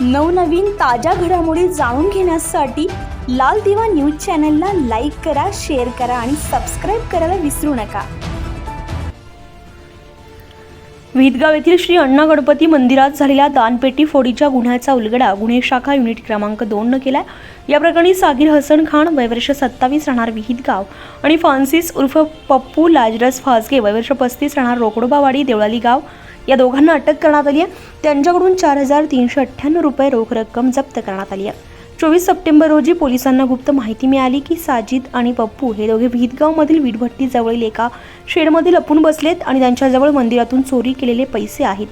नवनवीन ताज्या घडामोडी जाणून घेण्यासाठी लाल दिवा न्यूज चॅनलला लाईक करा शेअर करा आणि सबस्क्राईब करायला विसरू नका. विदगाव येथील श्री अण्णा गणपती मंदिरात झालेल्या दानपेटी फोडीच्या गुन्ह्याचा उलगडा गुन्हे शाखा युनिट क्रमांक दोननं केला या प्रकरणी सागिर हसन खान वयवर्ष सत्तावीस राहणार विहितगाव आणि फ्रान्सिस उर्फ पप्पू लाजरस फासगे वयवर्ष पस्तीस राहणार रोकडोबावाडी देवळाली गाव या दोघांना अटक करण्यात आली आहे. त्यांच्याकडून चार हजार तीनशे अठ्ठ्याण्णव रुपये रोख रक्कम जप्त करण्यात आली आहे. चोवीस सप्टेंबर रोजी पोलिसांना गुप्त माहिती मिळाली की साजिद आणि पप्पू हे दोघे विहितगावमधील वीटभट्टी जवळील एका शेडमध्ये लपून बसलेत आणि त्यांच्याजवळ मंदिरातून चोरी केलेले पैसे आहेत.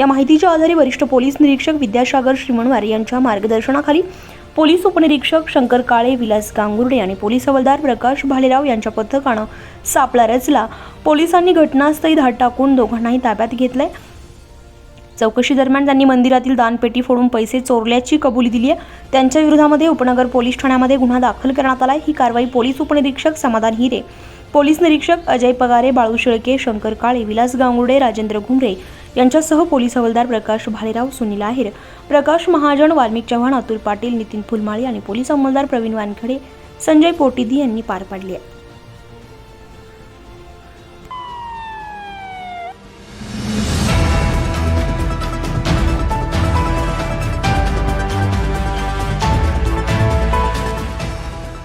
या माहितीच्या आधारे वरिष्ठ पोलीस निरीक्षक विद्यासागर श्रीमणवार यांच्या मार्गदर्शनाखाली पोलीस उपनिरीक्षक शंकर काळे विलास गांगुर्डे आणि पोलीस हवालदार प्रकाश भालेराव यांच्या पथकानं सापळा रचला. पोलिसांनी घटनास्थळी धाड टाकून दोघांनाही ताब्यात घेतलंय. चौकशी दरम्यान त्यांनी मंदिरातील दानपेटी फोडून पैसे चोरल्याची कबुली दिली आहे. त्यांच्या विरोधामध्ये उपनगर पोलीस ठाण्यामध्ये गुन्हा दाखल करण्यात आला ही कारवाई पोलीस उपनिरीक्षक समाधान हिरे पोलीस निरीक्षक अजय पगारे बाळू शेळके शंकर काळे विलास गांगुर्डे राजेंद्र घुमरे यांच्यासह पोलीस हवालदार प्रकाश भालेराव सुनील आहेर प्रकाश महाजन वाल्मिक चव्हाण अतुल पाटील नितीन फुलमाळी आणि पोलीस अंमलदार प्रवीण वानखडे संजय पोटिदी यांनी पार पाडली. आहे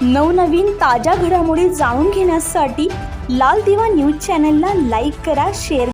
नवनवीन ताज्या घडामोडी जाणून घेण्यासाठी लाल दिवा न्यूज चॅनलला लाईक करा शेअर